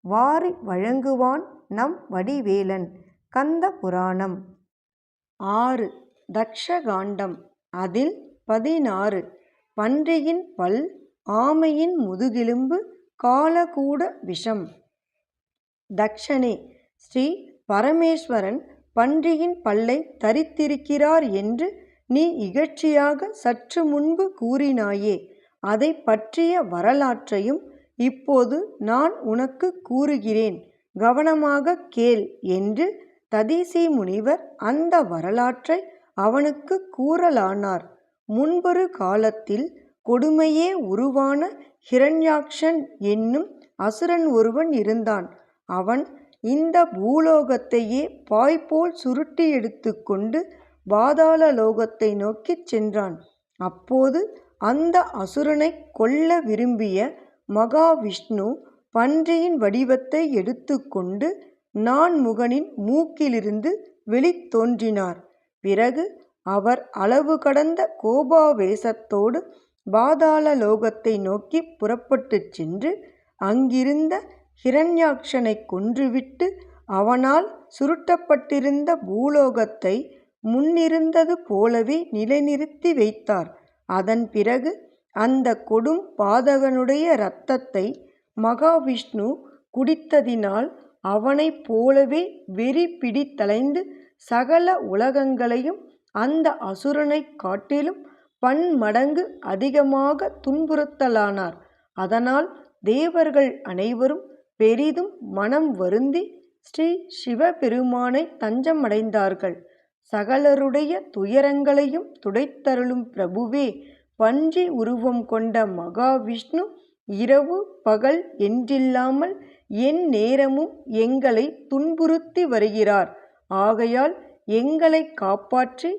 வாரி வழங்குவான் நம் வடிவேலன். கந்த புராணம். ஆறு. தக்ஷகாண்டம். அதில் பதினாறு. பன்றியின் பல் ஆமையின் முதுகெலும்பு காலகூட விஷம். தக்ஷனே ஸ்ரீ பரமேஸ்வரன் பன்றியின் பல்லை தரித்திருக்கிறார் என்று நீ இகழ்ச்சியாக சற்று முன்பு கூறினாயே. அதை பற்றிய வரலாற்றையும் இப்போது நான் உனக்கு கூறுகிறேன். கவனமாக கேள் என்று ததீசி முனிவர் அந்த வரலாற்றை அவனுக்கு கூறலானார். முன்பொரு காலத்தில் கொடுமையே உருவான ஹிரண்யாக்ஷன் என்னும் அசுரன் ஒருவன் இருந்தான். அவன் இந்த பூலோகத்தையே பாய்போல் சுருட்டி எடுத்து கொண்டு பாதாள லோகத்தை நோக்கிச் சென்றான். அப்போது அந்த அசுரனை கொல்ல விரும்பிய மகாவிஷ்ணு பன்றியின் வடிவத்தை எடுத்துக்கொண்டு நான்முகனின் மூக்கிலிருந்து வெளித்தோன்றினார். பிறகு அவர் அளவு கடந்த கோபாவேசத்தோடு பாதாள லோகத்தை நோக்கி புறப்பட்டுச் சென்று அங்கிருந்த ஹிரண்யாக்ஷனை கொன்றுவிட்டு அவனால் சுருட்டப்பட்டிருந்த பூலோகத்தை முன்னிருந்தது போலவே நிலைநிறுத்தி வைத்தார். அதன் பிறகு அந்த கொடும் பாதகனுடைய இரத்தத்தை மகாவிஷ்ணு குடித்ததினால் அவனைப் போலவே வெறி பிடித்தலைந்து சகல உலகங்களையும் அந்த அசுரனைக் காட்டிலும் பன்மடங்கு அதிகமாக துன்புறுத்தலானார். அதனால் தேவர்கள் அனைவரும் பெரிதும் மனம் வருந்தி ஸ்ரீ சிவபெருமானை தஞ்சமடைந்தார்கள். சகலருடைய துயரங்களையும் துடைத்தருளும் பிரபுவே பன்றி உருவம் கொண்ட மகாவிஷ்ணு இரவு பகல் என்றில்லாமல் எந்நேரமும் எங்களை துன்புறுத்தி வருகிறார். ஆகையால் எங்களை காப்பாற்றி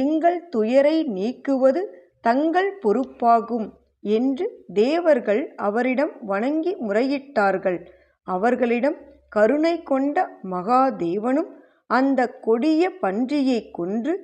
எங்கள் துயரை நீக்குவது தங்கள் பொறுப்பாகும் என்று தேவர்கள் அவரிடம் வணங்கி முறையிட்டார்கள். அவர்களிடம் கருணை கொண்ட மகாதேவனும் அந்த கொடிய பன்றியை கொன்று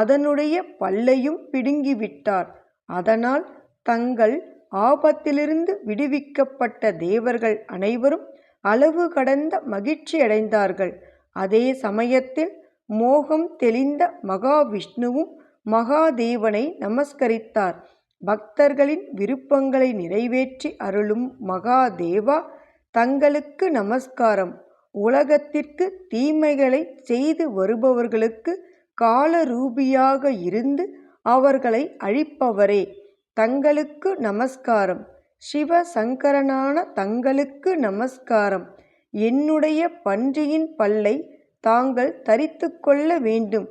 அதனுடைய பல்லையும் பிடுங்கிவிட்டார். அதனால் தங்கள் ஆபத்திலிருந்து விடுவிக்கப்பட்ட தேவர்கள் அனைவரும் அளவு கடந்த மகிழ்ச்சியடைந்தார்கள் அதே சமயத்தில் மோகம் தெளிந்த மகாவிஷ்ணுவும் மகாதேவனை நமஸ்கரித்தார். பக்தர்களின் விருப்பங்களை நிறைவேற்றி அருளும் மகாதேவா தங்களுக்கு நமஸ்காரம். உலகத்திற்கு தீமைகளை செய்து வருபவர்களுக்கு காலரூபியாக இருந்து அவர்களை அழிப்பவரே. தங்களுக்கு நமஸ்காரம். சிவசங்கரனான தங்களுக்கு நமஸ்காரம். என்னுடைய பன்றியின் பல்லை தாங்கள் தரித்து கொள்ள வேண்டும்.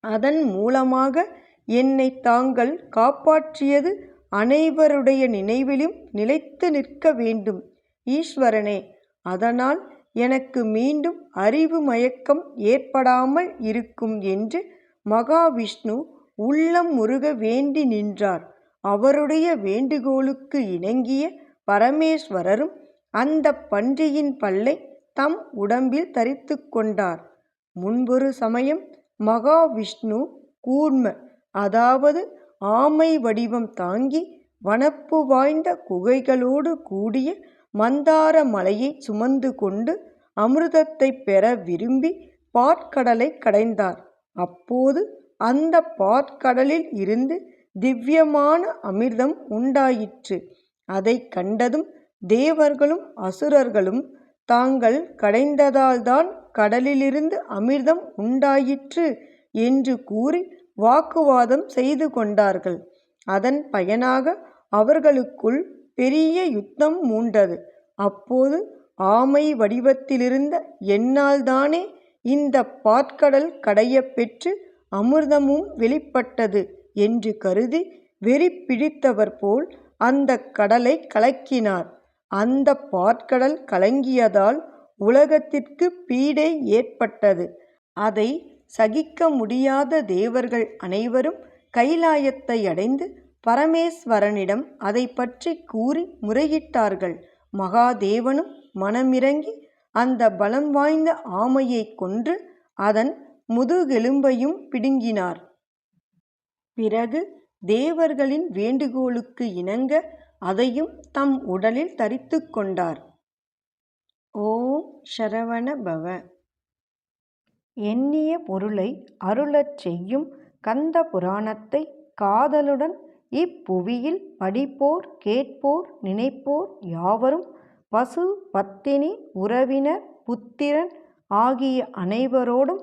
அதன் மூலமாக என்னை தாங்கள் காப்பாற்றியது அனைவருடைய நினைவிலும் நிலைத்து நிற்க வேண்டும். ஈஸ்வரனே அதனால் எனக்கு மீண்டும் அறிவு மயக்கம் ஏற்படாமல் இருக்கும் என்று மகாவிஷ்ணு உள்ளம் முருக வேண்டி நின்றார். அவருடைய வேண்டுகோளுக்கு இணங்கிய பரமேஸ்வரரும் அந்த பன்றியின் பல்லை தம் உடம்பில் தரித்து கொண்டார். முன்பொரு சமயம் மகாவிஷ்ணு கூர்ம அதாவது ஆமை வடிவம் தாங்கி வனப்பு வாய்ந்த குகைகளோடு கூடிய மந்தார மலையை சுமந்து கொண்டு அமிர்தத்தை பெற விரும்பி பாற்கடலை கடைந்தார். அப்போது அந்த பாற்கடலில் இருந்து திவ்யமான அமிர்தம் உண்டாயிற்று. அதை கண்டதும் தேவர்களும் அசுரர்களும் தாங்கள் கடைந்ததால்தான் கடலிலிருந்து அமிர்தம் உண்டாயிற்று என்று கூறி வாக்குவாதம் செய்து கொண்டார்கள். அதன் பயனாக அவர்களுக்குள் பெரிய யுத்தம் மூண்டது. அப்போது ஆமை வடிவத்திலிருந்த என்னால்தானே இந்த பாற்கடல் கடையப் பெற்று அமிர்தமும் வெளிப்பட்டது என்று கருதி வெறி பிடித்தவர் போல் அந்த கடலை கலக்கினார் அந்த பாற்கடல் கலங்கியதால் உலகத்திற்கு பீடை ஏற்பட்டது. அதை சகிக்க முடியாத தேவர்கள் அனைவரும் கைலாயத்தை அடைந்து பரமேஸ்வரனிடம் அதை பற்றி கூறி முறையிட்டார்கள். மகாதேவனும் மனமிறங்கி அந்த பலம் வாய்ந்த ஆமையைக் கொன்று அதன் முதுகெலும்பையும் பிடுங்கினார். பிறகு தேவர்களின் வேண்டுகோளுக்கு இணங்க அதையும் தம் உடலில் தரித்துக் கொண்டார். ஓம் சரவண பவ! எண்ணிய பொருளை அருளச் செய்யும் கந்த புராணத்தை காதலுடன் இப்புவியில் படிப்போர் கேட்போர் நினைப்போர் யாவரும் பசு பத்தினி உறவினர் புத்திரன் ஆகிய அனைவரோடும்